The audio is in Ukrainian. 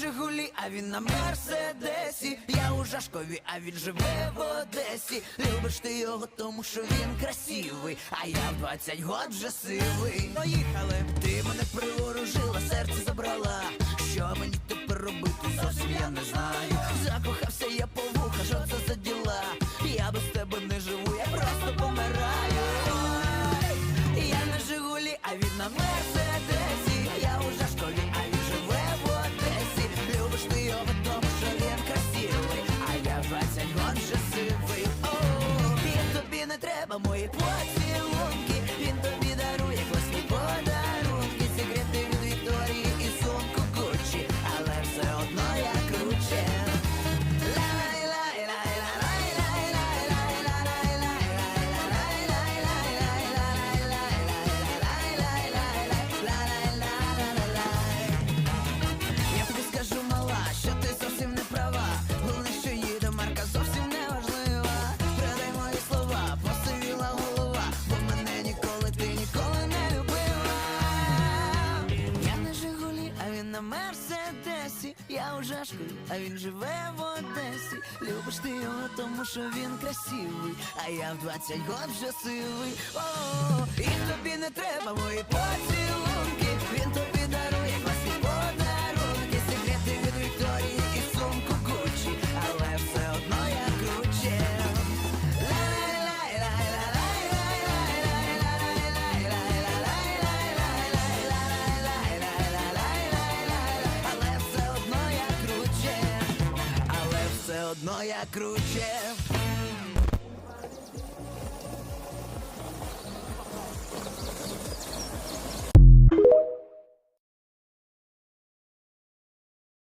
Жигулі, а він на Мерседесі. Я у Жашкові, а він живе в Одесі. Любиш ти його, тому що він красивий, а я в 20 год вже сивий. Поїхали, ти мене приворожила, серце забрала. Що мені тепер робити? Зовсім я не знаю. Закохався поцілунки. Він тобі дарує класні подарунки, секрети від Вікторії і сумку Гуччі, але все одно на Мерседесі. Я у жашку, а він живе в Одесі. Любиш ти його, тому що він красивий, а я в 20 год вже сивий. О, і тобі не треба мої поцілунки. одно я круче.